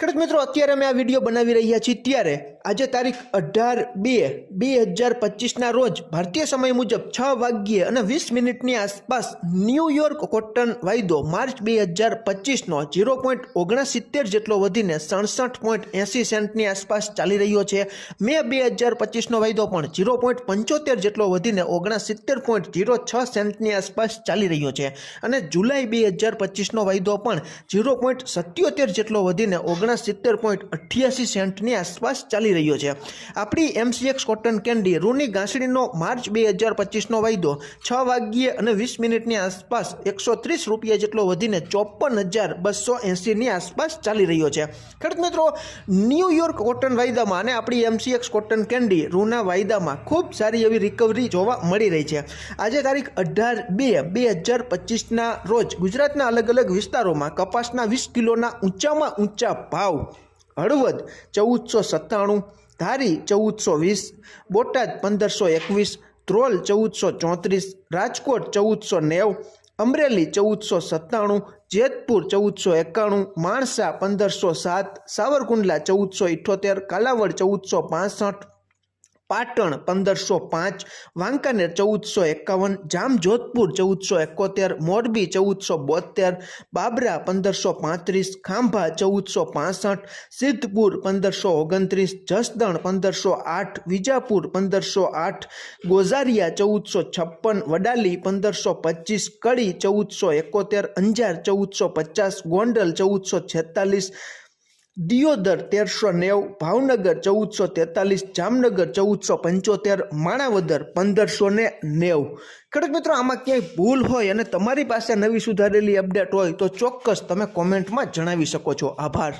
ખેડૂત મિત્રો અત્યારે અમે આ વીડિયો બનાવી રહ્યા છીએ ત્યારે આજે તારીખ અઢાર બે બે હજાર પચીસના રોજ ભારતીય સમય મુજબ છ વાગ્યે અને વીસ મિનિટની આસપાસ ન્યૂયોર્ક કોટન વાયદો માર્ચ બે હજાર પચીસનો ઝીરો પોઈન્ટ ઓગણસિત્તેર જેટલો વધીને સડસઠ પોઈન્ટ એંસી સેન્ટની આસપાસ ચાલી રહ્યો છે. મે બે હજાર પચીસનો વાયદો પણ ઝીરો પોઈન્ટ પંચોતેર જેટલો વધીને ઓગણસિત્તેર પોઈન્ટ ઝીરો છ સેન્ટની આસપાસ ચાલી રહ્યો છે અને જુલાઈ બે હજાર પચીસનો વાયદો પણ ઝીરો પોઈન્ટ સત્યોતેર જેટલો વધીને ઓગણસિત્તેર પોઈન્ટ અઠ્યાસી સેન્ટની આસપાસ ચાલી રહ્યો છે. આપણી એમસીએક્સ કોટન કેન્ડી રૂની ઘાસડીનો માર્ચ બે હજાર પચીસનો વાયદો છ વાગ્યે અને વીસ મિનિટની આસપાસ એકસો ત્રીસ રૂપિયા જેટલો વધીને ચોપન હજાર બસો એંસીની આસપાસ ચાલી રહ્યો છે. ખેડૂત મિત્રો ન્યૂયોર્ક કોટન વાયદામાં અને આપણી એમસીએક્સ કોટન કેન્ડી રૂના વાયદામાં ખૂબ સારી એવી રિકવરી જોવા મળી રહી છે. આજે તારીખ અઢાર બે બે હજાર પચીસના રોજ ગુજરાતના અલગ અલગ વિસ્તારોમાં કપાસના વીસ કિલોના ઊંચામાં ઊંચા ભાવ હળવદ ચૌદસો સત્તાણું, ધારી ચૌદસો વીસ, બોટાદ પંદરસો એકવીસ, ધ્રોલ ચૌદસો ચોત્રીસ, રાજકોટ ચૌદસો નેવ, અમરેલી ચૌદસો સત્તાણું, જેતપુર ચૌદસો એકાણું, માણસા પંદરસો સાત, સાવરકુંડલા ચૌદસો ઇઠ્ઠોતેર કાલાવડ ચૌદસો પાસઠ પાટણ પંદરસો પાંચ, વાંકાનેર ચૌદસો એકાવન, જામજોધપુર ચૌદસો એકોતેર, મોરબી ચૌદસો બોતેર બાબરા પંદરસો પાંત્રીસ, ખાંભા ચૌદસો પાસઠ, સિદ્ધપુર પંદરસો ઓગણત્રીસ, જસદણ પંદરસો આઠ, વિજાપુર પંદરસો આઠ, ગોઝારિયા ચૌદસો છપ્પન, વડાલી પંદરસો પચીસ, કડી ચૌદસો એકોતેર, અંજાર ચૌદસો પચાસ, ગોંડલ ચૌદસો છેતાલીસ દિયોદર તેરસો નેવ, ભાવનગર ચૌદસો તેતાલીસ, જામનગર ચૌદસો પંચોતેર, માણાવદર પંદરસો ને નેવ. ખેડૂત મિત્રો, આમાં ક્યાંય ભૂલ હોય અને તમારી પાસે નવી સુધારેલી અપડેટ હોય તો ચોક્કસ તમે કોમેન્ટમાં જણાવી શકો છો. આભાર.